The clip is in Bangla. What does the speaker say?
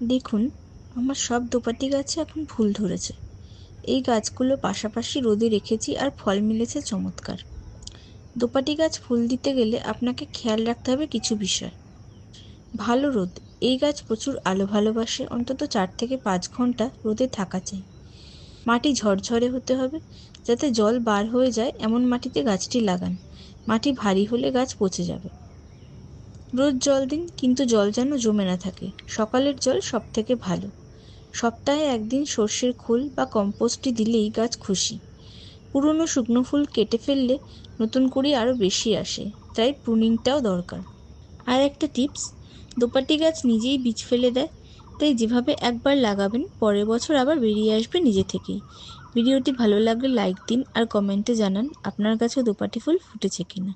দেখুন, আমার সব দোপাটি গাছে এখন ফুল ধরেছে। এই গাছগুলো পাশাপাশি রোদে রেখেছি আর ফল মিলেছে চমৎকার। দোপাটি গাছ ফুল দিতে গেলে আপনাকে খেয়াল রাখতে হবে কিছু বিষয়। ভালো রোদ। এই গাছ প্রচুর আলো ভালোবাসে, অন্তত চার থেকে পাঁচ ঘণ্টা রোদে থাকা চাই। মাটি ঝরঝরে হতে হবে, যাতে জল বার হয়ে যায় এমন মাটিতে গাছটি লাগান। মাটি ভারী হলে গাছ পচে যাবে। রোজ জল দিন, কিন্তু জল যেন জমে না থাকে। সকালের জল সব থেকে ভালো। সপ্তাহে একদিন সর্ষের খোল বা কম্পোস্টটি দিলেই গাছ খুশি। পুরনো শুকনো ফুল কেটে ফেললে নতুন কুড়ি আরও বেশি আসে, তাই প্রুনিংটাও দরকার। আর একটা টিপস, দোপাটি গাছ নিজেই বীজ ফেলে দেয়, তাই যেভাবে একবার লাগাবেন, পরের বছর আবার বেরিয়ে আসবে নিজে থেকেই ভিডিওটি ভালো লাগলে লাইক দিন আর কমেন্টে জানান আপনার কাছে দোপাটি ফুল ফুটেছে কিনা।